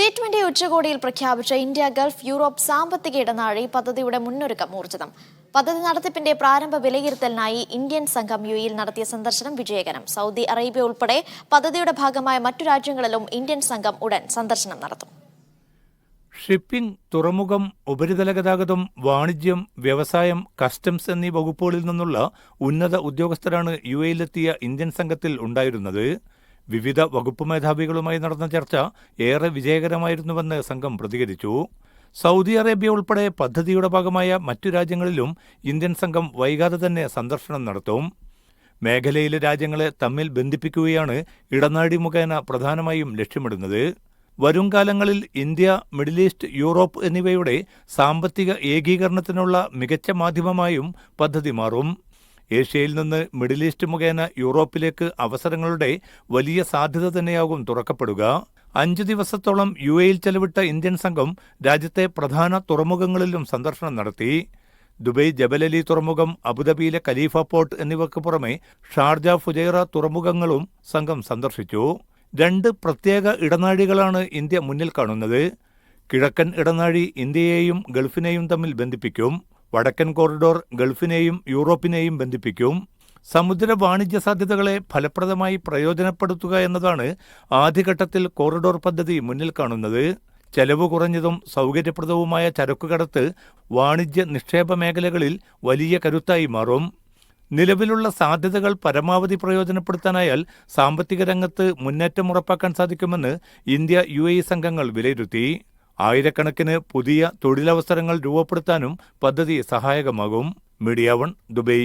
G twenty ഉച്ചകോടിയിൽ പ്രഖ്യാപിച്ച India Gulf Europe സാമ്പത്തിക ഇടനാഴി പദ്ധതിയുടെ മുന്നൊരുക്കം ഊർജിതം പദ്ധതി നടത്തിപ്പിന്റെ പ്രാരംഭ വിലയിരുത്തലിനായി ഇന്ത്യൻ സംഘം യു നടത്തിയ സന്ദർശനം വിജയകരം. സൗദി അറേബ്യ ഉൾപ്പെടെ പദ്ധതിയുടെ ഭാഗമായ മറ്റു രാജ്യങ്ങളിലും ഇന്ത്യൻ സംഘം ഉടൻ സന്ദർശനം നടത്തും. ഷിപ്പിംഗ് തുറമുഖം ഉപരിതല ഗതാഗതം വാണിജ്യം വ്യവസായം കസ്റ്റംസ് എന്നീ വകുപ്പുകളിൽ നിന്നുള്ള ഉന്നത ഉദ്യോഗസ്ഥരാണ് യു എയിലെത്തിയ ഇന്ത്യൻ സംഘത്തിൽ ഉണ്ടായിരുന്നത്. വിവിധ വകുപ്പ് മേധാവികളുമായി നടന്ന ചർച്ച ഏറെ വിജയകരമായിരുന്നുവെന്ന് സംഘം പ്രതികരിച്ചു. സൗദി അറേബ്യ ഉൾപ്പെടെ പദ്ധതിയുടെ ഭാഗമായ മറ്റു രാജ്യങ്ങളിലും ഇന്ത്യൻ സംഘം വൈകാതെ തന്നെ സന്ദർശനം നടത്തും. മേഖലയിലെ രാജ്യങ്ങളെ തമ്മിൽ ബന്ധിപ്പിക്കുകയാണ് ഇടനാഴി മുഖേന പ്രധാനമായും ലക്ഷ്യമിടുന്നത്. വരും കാലങ്ങളിൽ ഇന്ത്യ മിഡിൽ ഈസ്റ്റ് യൂറോപ്പ് എന്നിവയുടെ സാമ്പത്തിക ഏകീകരണത്തിനുള്ള മികച്ച മാധ്യമമായും പദ്ധതി മാറും. ഏഷ്യയിൽ നിന്ന് മിഡിൽ ഈസ്റ്റ് മുഖേന യൂറോപ്പിലേക്ക് അവസരങ്ങളുടെ വലിയ സാധ്യത തന്നെയാകും തുറക്കപ്പെടുക. അഞ്ചു ദിവസത്തോളം യു എയിൽ ചെലവിട്ട ഇന്ത്യൻ സംഘം രാജ്യത്തെ പ്രധാന തുറമുഖങ്ങളിലും സന്ദർശനം നടത്തി. ദുബൈ ജബലലി തുറമുഖം അബുദാബിയിലെ ഖലീഫ പോർട്ട് എന്നിവയ്ക്ക് പുറമെ ഷാർജ ഫുജൈറ തുറമുഖങ്ങളും സംഘം സന്ദർശിച്ചു. രണ്ട് പ്രത്യേക ഇടനാഴികളാണ് ഇന്ത്യ മുന്നിൽ കാണുന്നത്. കിഴക്കൻ ഇടനാഴി ഇന്ത്യയെയും ഗൾഫിനെയും തമ്മിൽ ബന്ധിപ്പിക്കും. വടക്കൻ കോറിഡോർ ഗൾഫിനെയും യൂറോപ്പിനെയും ബന്ധിപ്പിക്കും. സമുദ്ര വാണിജ്യ സാധ്യതകളെ ഫലപ്രദമായി പ്രയോജനപ്പെടുത്തുക എന്നതാണ് ആദ്യഘട്ടത്തിൽ കോറിഡോർ പദ്ധതി മുന്നിൽ കാണുന്നത്. ചെലവ് കുറഞ്ഞതും സൗകര്യപ്രദവുമായ ചരക്കുകടത്ത് വാണിജ്യ നിക്ഷേപ മേഖലകളിൽ വലിയ കരുത്തായി മാറും. നിലവിലുള്ള സാധ്യതകൾ പരമാവധി പ്രയോജനപ്പെടുത്താനായാൽ സാമ്പത്തിക രംഗത്ത് മുന്നേറ്റം ഉറപ്പാക്കാൻ സാധിക്കുമെന്ന് ഇന്ത്യ യു സംഘങ്ങൾ വിലയിരുത്തി. ആയിരക്കണക്കിന് പുതിയ തൊഴിലവസരങ്ങൾ രൂപപ്പെടുത്താനും പദ്ധതി സഹായകമാകും. Media one Dubai